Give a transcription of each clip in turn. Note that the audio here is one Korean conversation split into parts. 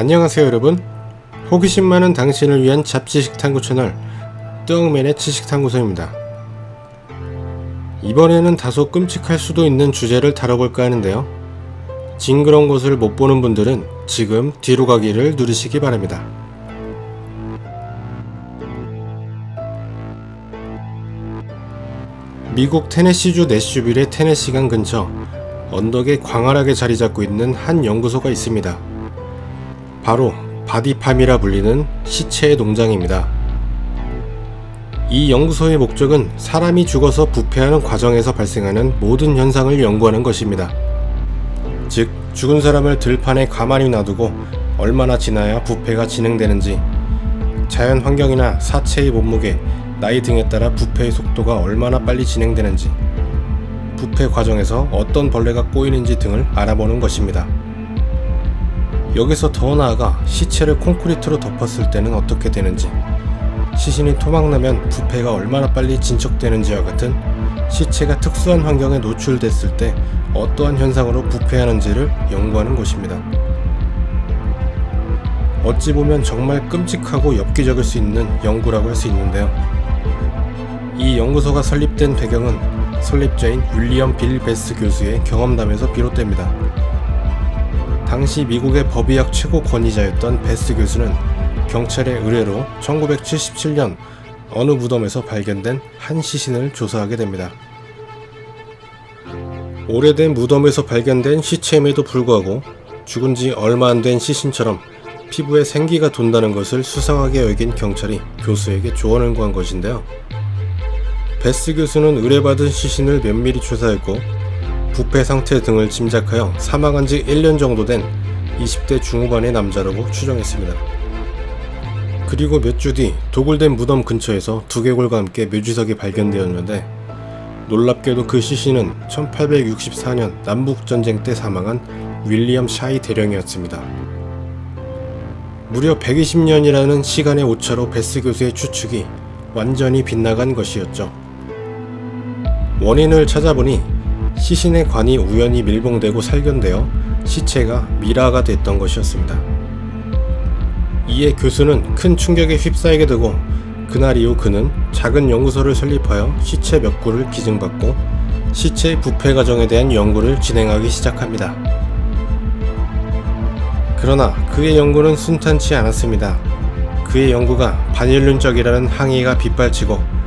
안녕하세요 여러분. 호기심 많은 당신을 위한 잡지식 탐구 채널 뜨억맨의 지식 탐구소입니다. 이번에는 다소 끔찍할 수도 있는 주제를 다뤄볼까 하는데요. 징그러운 것을 못 보는 분들은 지금 뒤로 가기를 누르시기 바랍니다. 미국 테네시주 내슈빌의 테네시강 근처 언덕에 광활하게 자리 잡고 있는 한 연구소가 있습니다. 바로 바디팜이라 불리는 시체의 농장입니다. 이 연구소의 목적은 사람이 죽어서 부패하는 과정에서 발생하는 모든 현상을 연구하는 것입니다. 즉, 죽은 사람을 들판에 가만히 놔두고 얼마나 지나야 부패가 진행되는지, 자연 환경이나 사체의 몸무게, 나이 등에 따라 부패의 속도가 얼마나 빨리 진행되는지, 부패 과정에서 어떤 벌레가 꼬이는지 등을 알아보는 것입니다. 여기서 더 나아가 시체를 콘크리트로 덮었을 때는 어떻게 되는지, 시신이 토막나면 부패가 얼마나 빨리 진척되는지와 같은 시체가 특수한 환경에 노출됐을 때 어떠한 현상으로 부패하는지를 연구하는 곳입니다. 어찌 보면 정말 끔찍하고 엽기적일 수 있는 연구라고 할 수 있는데요. 이 연구소가 설립된 배경은 설립자인 윌리엄 빌 베스 교수의 경험담에서 비롯됩니다. 당시 미국의 법의학 최고 권위자였던 베스 교수는 경찰의 의뢰로 1977년 어느 무덤에서 발견된 한 시신을 조사하게 됩니다. 오래된 무덤에서 발견된 시체임에도 불구하고 죽은 지 얼마 안 된 시신처럼 피부에 생기가 돈다는 것을 수상하게 여긴 경찰이 교수에게 조언을 구한 것인데요. 베스 교수는 의뢰받은 시신을 면밀히 조사했고 부패 상태 등을 짐작하여 사망한 지 1년 정도 된 20대 중후반의 남자라고 추정했습니다. 그리고 몇 주 뒤 도굴된 무덤 근처에서 두개골과 함께 묘지석이 발견되었는데 놀랍게도 그 시신은 1864년 남북전쟁 때 사망한 윌리엄 샤이 대령이었습니다. 무려 120년이라는 시간의 오차로 베스 교수의 추측이 완전히 빗나간 것이었죠. 원인을 찾아보니 시신의 관이 우연히 밀봉되고 살견되어 시체가 미라가 됐던 것이었습니다. 이에 교수는 큰 충격에 휩싸이게 되고 그날 이후 그는 작은 연구소를 설립하여 시체 몇 구를 기증받고 시체의 부패 과정에 대한 연구를 진행하기 시작합니다. 그러나 그의 연구는 순탄치 않았습니다. 그의 연구가 반인륜적이라는 항의가 빗발치고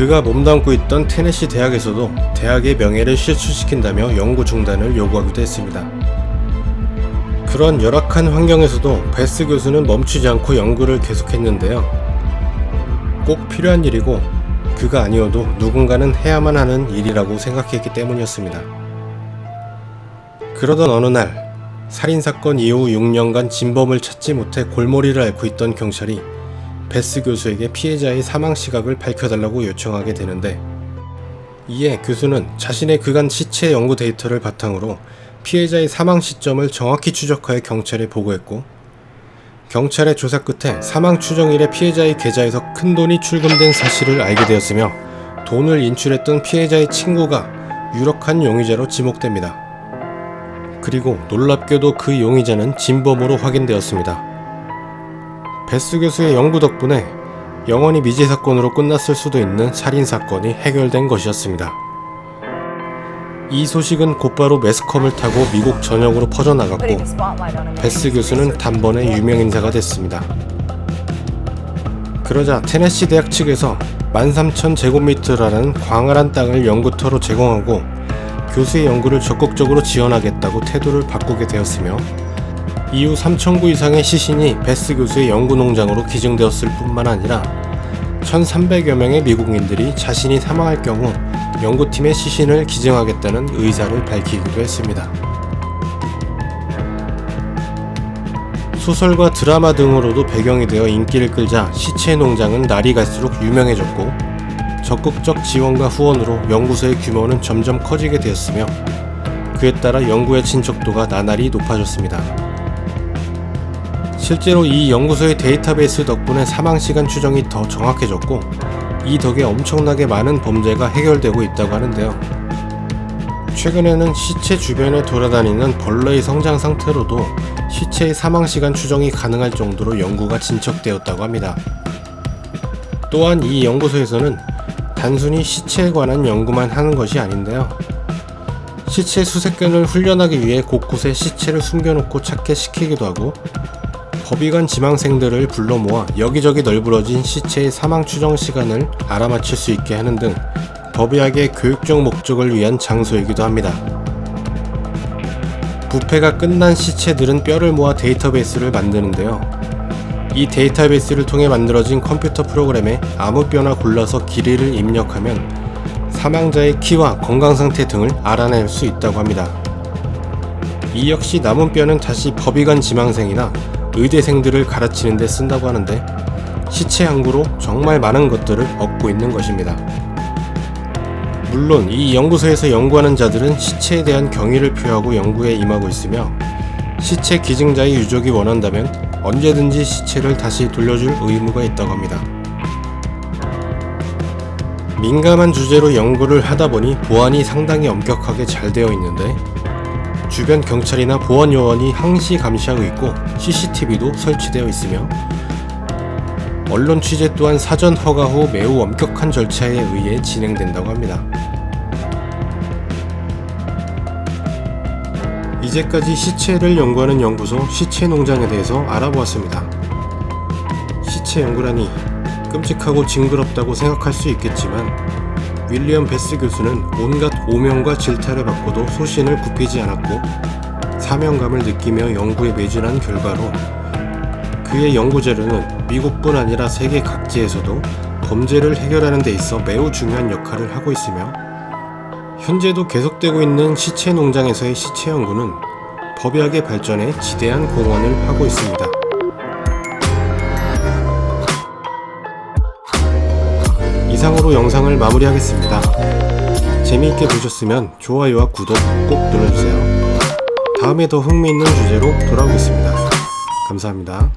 그가 몸담고 있던 테네시 대학에서도 대학의 명예를 실추시킨다며 연구 중단을 요구하기도 했습니다. 그런 열악한 환경에서도 베스 교수는 멈추지 않고 연구를 계속했는데요. 꼭 필요한 일이고 그가 아니어도 누군가는 해야만 하는 일이라고 생각했기 때문이었습니다. 그러던 어느 날 살인사건 이후 6년간 진범을 찾지 못해 골머리를 앓고 있던 경찰이 베스 교수에게 피해자의 사망 시각을 밝혀달라고 요청하게 되는데 이에 교수는 자신의 그간 시체 연구 데이터를 바탕으로 피해자의 사망 시점을 정확히 추적하여 경찰에 보고했고 경찰의 조사 끝에 사망 추정일에 피해자의 계좌에서 큰 돈이 출금된 사실을 알게 되었으며 돈을 인출했던 피해자의 친구가 유력한 용의자로 지목됩니다. 그리고 놀랍게도 그 용의자는 진범으로 확인되었습니다. 베스 교수의 연구 덕분에 영원히 미제 사건으로 끝났을 수도 있는 살인 사건이 해결된 것이었습니다. 이 소식은 곧바로 매스컴을 타고 미국 전역으로 퍼져나갔고 베스 교수는 단번에 유명 인사가 됐습니다. 그러자 테네시 대학 측에서 13,000제곱미터라는 광활한 땅을 연구터로 제공하고 교수의 연구를 적극적으로 지원하겠다고 태도를 바꾸게 되었으며 이후 3,000구 이상의 시신이 베스 교수의 연구 농장으로 기증되었을 뿐만 아니라 1,300여 명의 미국인들이 자신이 사망할 경우 연구팀의 시신을 기증하겠다는 의사를 밝히기도 했습니다. 소설과 드라마 등으로도 배경이 되어 인기를 끌자 시체 농장은 날이 갈수록 유명해졌고 적극적 지원과 후원으로 연구소의 규모는 점점 커지게 되었으며 그에 따라 연구의 친척도가 나날이 높아졌습니다. 실제로 이 연구소의 데이터베이스 덕분에 사망시간 추정이 더 정확해졌고 이 덕에 엄청나게 많은 범죄가 해결되고 있다고 하는데요. 최근에는 시체 주변에 돌아다니는 벌레의 성장 상태로도 시체의 사망 시간 추정이 가능할 정도로 연구가 진척되었다고 합니다. 또한 이 연구소에서는 단순히 시체에 관한 연구만 하는 것이 아닌데요. 시체 수색견을 훈련하기 위해 곳곳에 시체를 숨겨놓고 찾게 시키기도 하고 법의관 지망생들을 불러 모아 여기저기 널브러진 시체의 사망 추정 시간을 알아맞힐 수 있게 하는 등 법의학의 교육적 목적을 위한 장소이기도 합니다. 부패가 끝난 시체들은 뼈를 모아 데이터베이스를 만드는데요. 이 데이터베이스를 통해 만들어진 컴퓨터 프로그램에 아무 뼈나 골라서 길이를 입력하면 사망자의 키와 건강 상태 등을 알아낼 수 있다고 합니다. 이 역시 남은 뼈는 다시 법의관 지망생이나 의대생들을 가르치는 데 쓴다고 하는데 시체 연구로 정말 많은 것들을 얻고 있는 것입니다. 물론 이 연구소에서 연구하는 자들은 시체에 대한 경의를 표하고 연구에 임하고 있으며 시체 기증자의 유족이 원한다면 언제든지 시체를 다시 돌려줄 의무가 있다고 합니다. 민감한 주제로 연구를 하다 보니 보안이 상당히 엄격하게 잘 되어 있는데 주변 경찰이나 보안 요원이 항시 감시하고 있고 CCTV도 설치되어 있으며 언론 취재 또한 사전 허가 후 매우 엄격한 절차에 의해 진행된다고 합니다. 이제까지 시체를 연구하는 연구소 시체 농장에 대해서 알아보았습니다. 시체 연구라니 끔찍하고 징그럽다고 생각할 수 있겠지만 윌리엄 베스 교수는 온갖 오명과 질타를 받고도 소신을 굽히지 않았고 사명감을 느끼며 연구에 매진한 결과로 그의 연구 자료는 미국뿐 아니라 세계 각지에서도 범죄를 해결하는 데 있어 매우 중요한 역할을 하고 있으며 현재도 계속되고 있는 시체 농장에서의 시체 연구는 법의학의 발전에 지대한 공헌을 하고 있습니다. 이상으로 영상을 마무리하겠습니다. 재미있게 보셨으면 좋아요와 구독 꼭 눌러주세요. 다음에 더 흥미있는 주제로 돌아오겠습니다. 감사합니다.